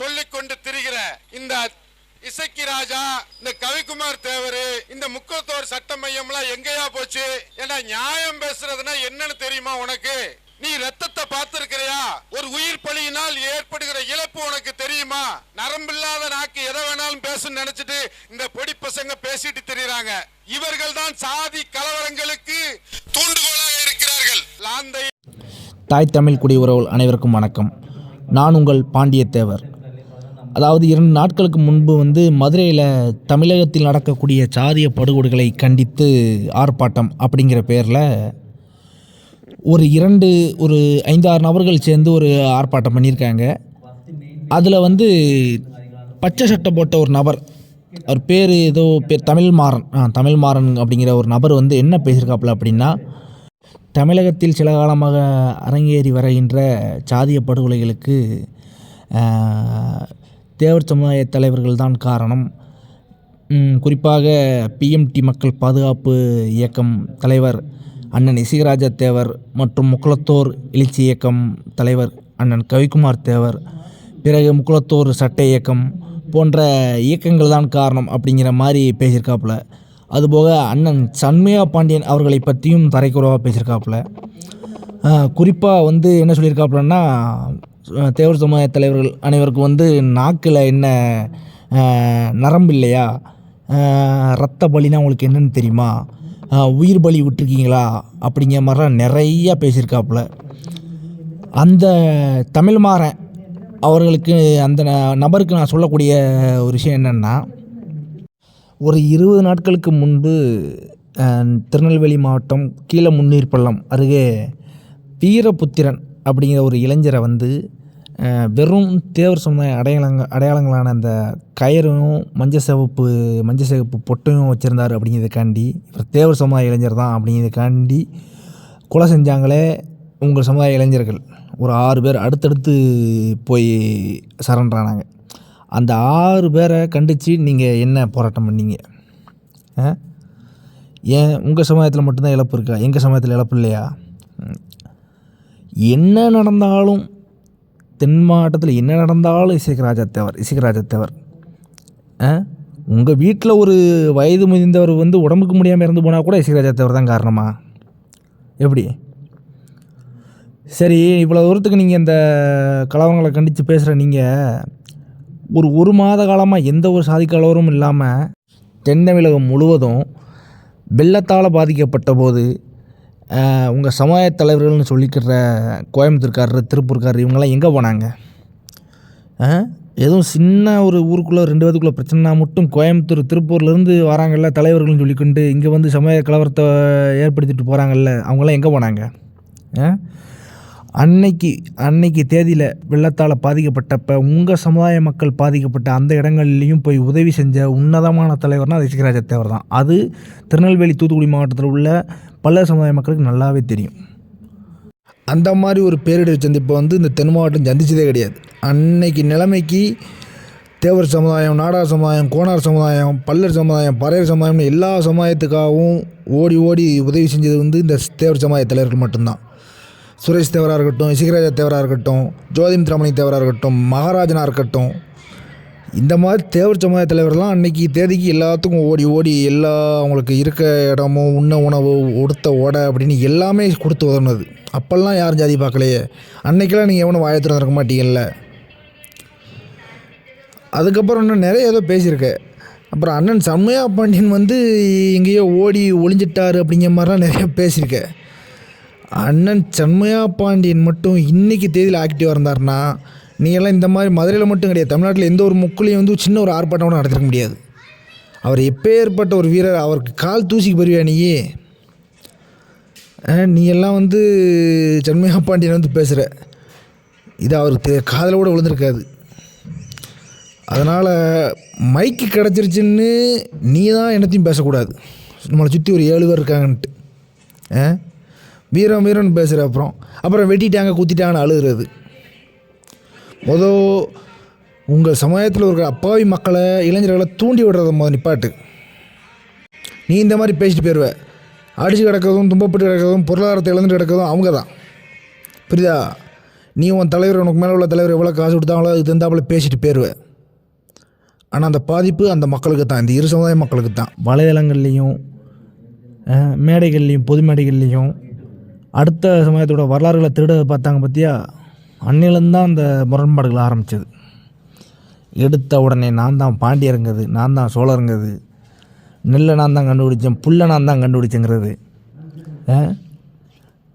சொல்லிக்கொண்டு திரிகிற இந்த இசக்கி ராஜா இந்த கவிக்குமார் தேவரு இந்த முக்கத்தோர் சட்ட மையம்லாம் எங்கேயா போச்சு? ஏன்னா நியாயம் பேசுறதுன்னா என்னன்னு தெரியுமா உனக்கு? நீ ரத்தத்தை பார்த்திருக்கிறியா? ஒரு உயிர் பலியினால் ஏற்படுகிற இழப்பு உனக்கு தெரியுமா? நரம்பில்லாத நாக்கு எதை வேணாலும் பேசுன்னு நினைச்சிட்டு இந்த பொடி பசங்க பேசிட்டு தெரியுறாங்க. இவர்கள் தான் சாதி கலவரங்களுக்கு தூண்டுகோலாக இருக்கிறார்கள். லாந்தை தாய் தமிழ் குடி அனைவருக்கும் வணக்கம். நான் உங்கள் பாண்டியத்தேவர். அதாவது இரண்டு நாட்களுக்கு முன்பு வந்து மதுரையில் தமிழகத்தில் நடக்கக்கூடிய சாதிய படுகொலைகளை கண்டித்து ஆர்ப்பாட்டம் அப்படிங்கிற பேரில் ஒரு இரண்டு ஒரு ஐந்தாறு நபர்கள் சேர்ந்து ஒரு ஆர்ப்பாட்டம் பண்ணியிருக்காங்க. அதில் வந்து பச்சை சட்டை போட்ட ஒரு நபர் அவர் பேர் ஏதோ பேர் தமிழ் மாறன் ஆ தமிழ் மாறன் அப்படிங்கிற ஒரு நபர் வந்து என்ன பேசியிருக்காப்புல அப்படின்னா தமிழகத்தில் சில காலமாக அரங்கேறி வருகின்ற சாதிய படுகொலைகளுக்கு தேவர் சமுதாய தலைவர்கள் தான் காரணம் குறிப்பாக பிஎம்டி மக்கள் பாதுகாப்பு இயக்கம் தலைவர் அண்ணன் இசிகராஜ தேவர் மற்றும் முக்குளத்தோர் எழுச்சி இயக்கம் தலைவர் அண்ணன் கவிக்குமார் தேவர். பிறகு முக்குளத்தோர் சட்ட இயக்கம் போன்ற இயக்கங்கள் தான் காரணம் அப்படிங்கிற மாதிரி பேசியிருக்காப்புல. அதுபோக அண்ணன் சண்மையா பாண்டியன் அவர்களை பற்றியும் தரைக்குறவாக பேசியிருக்காப்புல. குறிப்பாக வந்து என்ன சொல்லியிருக்காப்புலன்னா தேவர் சமுதாய தலைவர்கள் அனைவருக்கும் வந்து நாக்கில் என்ன நரம்பு இல்லையா? ரத்த பலினா உங்களுக்கு என்னன்னு தெரியுமா? உயிர் பலி விட்டுருக்கீங்களா? அப்படிங்கிற மாதிரிலாம் நிறையா பேசியிருக்காப்புல. அந்த தமிழ் மாறன் அவர்களுக்கு அந்த ந- நபருக்கு நான் சொல்லக்கூடிய ஒரு விஷயம் என்னென்னா ஒரு இருபது நாட்களுக்கு முன்பு திருநெல்வேலி மாவட்டம் கீழ முன்னீர்பள்ளம் அருகே வீரபுத்திரன் அப்படிங்கிற ஒரு இளைஞரை வந்து வெறும் தேவர் சமுதாய அடையாளங்க அடையாளங்களான அந்த கயிறும் மஞ்சள் சிவப்பு மஞ்சள் சிவப்பு பொட்டையும் வச்சுருந்தார் அப்படிங்கிறதுக்காண்டி இவர் தேவர் சமுதாய இளைஞர் தான் அப்படிங்கிறதுக்காண்டி கொலை செஞ்சாங்களே உங்கள் சமுதாய இளைஞர்கள். ஒரு ஆறு பேர் அடுத்தடுத்து போய் சரண்டானாங்க அந்த ஆறு பேரை கண்டித்து நீங்கள் என்ன போராட்டம் பண்ணீங்க? ஏன் உங்கள் சமுதாயத்தில் மட்டும்தான் இழப்பு இருக்கா? எங்கள் சமுதாயத்தில் இழப்பு இல்லையா? என்ன நடந்தாலும் தென் மாவட்டத்தில் என்ன நடந்தாலும் இசைக்கராஜா தேவர் இசைக்கராஜா தேவர் ஆ? உங்கள் வீட்டில் ஒரு வயது முதிர்ந்தவர் வந்து உடம்புக்கு முடியாமல் இறந்து போனால் கூட இசைக்கராஜா தேவர் தான் காரணமா? எப்படி? சரி இவ்வளோ தூரத்துக்கு நீங்கள் இந்த கலவரங்களை கண்டித்து பேசுகிற நீங்கள் ஒரு ஒரு மாத காலமாக எந்த ஒரு சாதி கலவரமும் இல்லாமல் தென் தமிழகம் முழுவதும் வெள்ளத்தால் பாதிக்கப்பட்ட போது உங்கள் சமுதாய தலைவர்கள்னு சொல்லிக்கிற கோயம்புத்தூர்காரர் திருப்பூர்காரர் இவங்கெல்லாம் எங்கே போனாங்க ஆ? எதுவும் சின்ன ஒரு ஊருக்குள்ளே ரெண்டு பேத்துக்குள்ளே பிரச்சனைனா மட்டும் கோயம்புத்தூர் திருப்பூர்லேருந்து வராங்கல்ல தலைவர்கள்னு சொல்லிக்கொண்டு இங்கே வந்து சமுதாய கலவரத்தை ஏற்படுத்திட்டு போகிறாங்கல்ல அவங்களாம் எங்கே போனாங்க ஆ? அன்னைக்கு அன்னைக்கு தேதியில் வெள்ளத்தால் பாதிக்கப்பட்டப்ப உங்கள் சமுதாய மக்கள் பாதிக்கப்பட்ட அந்த இடங்கள்லையும் போய் உதவி செஞ்ச உன்னதமான தலைவர்னால் அது இசைக்கராஜ தேவர் தான் அது திருநெல்வேலி தூத்துக்குடி மாவட்டத்தில் உள்ள பல்லர் சமுதாய மக்களுக்கு நல்லாவே தெரியும். அந்த மாதிரி ஒரு பேரிடர் சந்திப்பை வந்து இந்த தென் மாவட்டம் சந்திச்சதே கிடையாது. அன்னைக்கு நிலைமைக்கு தேவர் சமுதாயம் நாடார் சமுதாயம் கோனார் சமுதாயம் பல்லர் சமுதாயம் பறையர் சமுதாயம்னு எல்லா சமுதாயத்துக்காகவும் ஓடி ஓடி உதவி செஞ்சது வந்து இந்த தேவர் சமுதாய தலைவர்கள் மட்டும்தான். சுரேஷ் தேவராக இருக்கட்டும் சிகராஜா தேவராக இருக்கட்டும் ஜோதிமித்ராமணி தேவராக இருக்கட்டும் மகாராஜனாக இருக்கட்டும் இந்த மாதிரி தேவர் சமுதாய தலைவர்லாம் அன்னைக்கு தேதிக்கு எல்லாத்துக்கும் ஓடி ஓடி எல்லா அவங்களுக்கு இருக்க இடமும் உண்ண உணவு உடுத்த ஓடை அப்படின்னு எல்லாமே கொடுத்து உதவுனது. அப்போல்லாம் யாரும் ஜாதி பார்க்கலையே. அன்னைக்கெல்லாம் நீங்கள் எவனும் வாயை இருக்க மாட்டீங்கல்ல. அதுக்கப்புறம் இன்னும் நிறைய ஏதோ பேசியிருக்க அப்புறம் அண்ணன் சண்முகா பாண்டியன் வந்து எங்கேயோ ஓடி ஒளிஞ்சிட்டார் அப்படிங்கிற மாதிரிலாம் நிறைய பேசியிருக்க அண்ணன் சண்முகா பாண்டியன் மட்டும் இன்றைக்கி தேதியில் ஆக்டிவாக இருந்தாருன்னா நீங்கள்லாம் இந்த மாதிரி மதுரையில் மட்டும் கிடையாது. தமிழ்நாட்டில் எந்த ஒரு முக்குலையும் வந்து சின்ன ஒரு ஆர்ப்பாட்டம் கூட நடத்திருக்க முடியாது. அவர் எப்பேற்பட்ட ஒரு வீரர் அவருக்கு கால் தூசிக்கு பெறுவியா நீயே அஹ், நீ எல்லாம் வந்து சண்முகா பாண்டியன் வந்து பேசுகிற இது அவருக்கு காதில் கூட விழுந்திருக்காது. அதனால் மைக்கு கிடச்சிருச்சுன்னு நீ தான் என்னத்தையும் பேசக்கூடாது. நம்மளை சுற்றி ஒரு ஏழு பேர் இருக்காங்கன்ட்டு. ஆ? வீரம் வீரம்னு பேசுகிற அப்புறம். அப்புறம் வெட்டிட்டாங்க குத்திட்டாங்கன்னு அழுகிறது. மொதல் உங்கள் சமுதாயத்தில் இருக்கிற அப்பாவி மக்களை இளைஞர்களை தூண்டி விடுறத முதல் நிப்பாட்டு நீ இந்த மாதிரி பேசிட்டு போயிடுவ அடித்து கிடக்கிறதும் துன்பப்பட்டு கிடக்கிறதும் பொருளாதாரத்தை இழந்துட்டு கிடக்கிறதும் அவங்க தான். புரியுதா? நீ உன் தலைவர் உனக்கு மேலே உள்ள தலைவர் எவ்வளோ காசு கொடுத்தாங்களோ அது தந்தாப்புல பேசிட்டு போயிடுவேன் ஆனால் அந்த பாதிப்பு அந்த மக்களுக்கு தான். இந்த இரு சமுதாய மக்களுக்கு தான். வலைதளங்கள்லேயும் மேடைகள்லேயும் பொது மேடைகள்லேயும் அடுத்த சமயத்தோட வரலாறுகளை திருட பார்த்தாங்க பார்த்தியா அன்னிலேருந்தான் அந்த முரண்பாடுகள் ஆரம்பித்தது எடுத்த உடனே நான் தான் பாண்டியருங்கிறது நான் தான் சோழருங்கிறது நெல்லை நான் தான் கண்டுபிடிச்சேன் புல்லை நான் தான் கண்டுபிடிச்சேங்கிறது.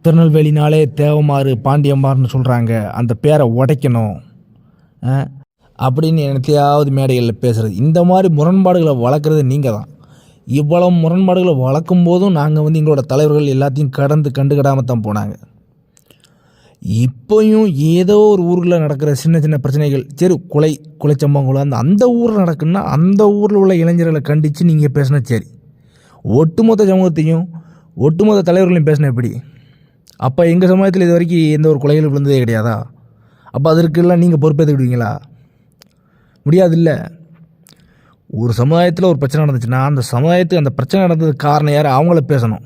திருநெல்வேலினாலே தேவமாறு பாண்டியம்மார்னு சொல்கிறாங்க அந்த பேரை உடைக்கணும். அப்படின்னு எனத்தையாவது மேடைகளில் பேசுகிறது இந்த மாதிரி முரண்பாடுகளை வளர்க்குறது நீங்கள் தான். இவ்வளவு முரண்பாடுகளை வளர்க்கும் போதும் நாங்கள் வந்து எங்களோட தலைவர்கள் எல்லாத்தையும் கடந்து கண்டுக்கிடாம தான் போனாங்க. இப்போயும் ஏதோ ஒரு ஊரில் நடக்கிற சின்ன சின்ன பிரச்சனைகள். சரி கொலை கொலை சம்பவங்கள் அந்த அந்த ஊரில் நடக்குன்னா அந்த ஊரில் உள்ள இளைஞர்களை கண்டித்து நீங்கள் பேசினா சரி. ஒட்டுமொத்த சமூகத்தையும் ஒட்டுமொத்த தலைவர்களையும் பேசின எப்படி? அப்போ எங்கள் சமூகத்தில் இது வரைக்கும் எந்த ஒரு கொலைகள் விழுந்ததே கிடையாதா? அப்போ அதற்கெல்லாம் நீங்கள் பொறுப்பேற்றுக்கிடுவீங்களா முடியாதுல்ல. ஒரு சமுதாயத்தில் ஒரு பிரச்சனை நடந்துச்சுன்னா அந்த சமுதாயத்துக்கு அந்த பிரச்சனை நடந்ததுக்கு காரணம் யார்? அவங்கள பேசணும்.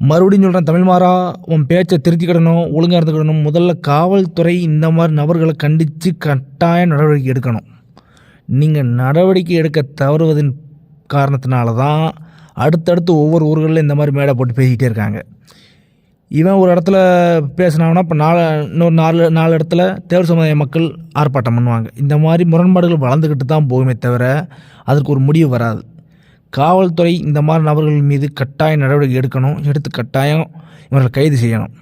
மறுபடியும் சொல்கிறேன் தமிழ் மாறா உன் பேச்சை திருத்திக்கிடணும் ஒழுங்காக இருந்துக்கிடணும். முதல்ல காவல்துறை இந்த மாதிரி நபர்களை கண்டித்து கட்டாய நடவடிக்கை எடுக்கணும். நீங்கள் நடவடிக்கை எடுக்க தவறுவதன் காரணத்தினால தான் அடுத்தடுத்து ஒவ்வொரு ஊர்களில் இந்த மாதிரி மேடை போட்டு பேசிக்கிட்டே இருக்காங்க. இவன் ஒரு இடத்துல பேசினாங்கன்னா இப்போ நாலு இன்னொரு நாலு நாலு இடத்துல தேவர் சமுதாய மக்கள் ஆர்ப்பாட்டம் பண்ணுவாங்க. இந்த மாதிரி முரண்பாடுகள் வளர்ந்துக்கிட்டு தான் போகுமே தவிர அதற்கு ஒரு முடிவு வராது. காவல்துறை இந்த மாதிரி நபர்கள் மீது கட்டாய நடவடிக்கை எடுக்கணும் எடுத்து கட்டாயம் இவர்களை கைது செய்யணும்.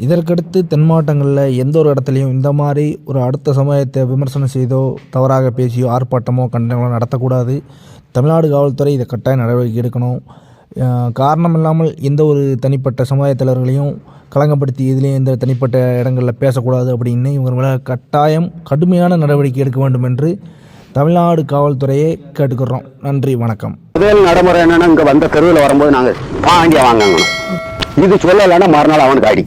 இதற்கடுத்து தென் மாவட்டங்களில் எந்த ஒரு இடத்துலையும் இந்த மாதிரி ஒரு அடுத்த சமுதாயத்தை விமர்சனம் செய்தோ தவறாக பேசியோ ஆர்ப்பாட்டமோ கண்டனங்களோ நடத்தக்கூடாது. தமிழ்நாடு காவல்துறை இதை கட்டாய நடவடிக்கை எடுக்கணும். காரணம் இல்லாமல் எந்த ஒரு தனிப்பட்ட சமுதாய தலைவர்களையும் களங்கப்படுத்தி எதுலேயும் எந்த தனிப்பட்ட இடங்களில் பேசக்கூடாது அப்படின்னு இவங்க மேலே கட்டாயம் கடுமையான நடவடிக்கை எடுக்க வேண்டும் என்று தமிழ்நாடு காவல்துறையை கேட்டுக்கிறோம் நன்றி வணக்கம். முதல் நடைமுறை என்னன்னா இங்க வந்த தெருவில் வரும்போது நாங்கள் பாண்டிய வாங்கணும். இது சொல்லலைன்னா மறுநாள் அவனுக்கு அடி.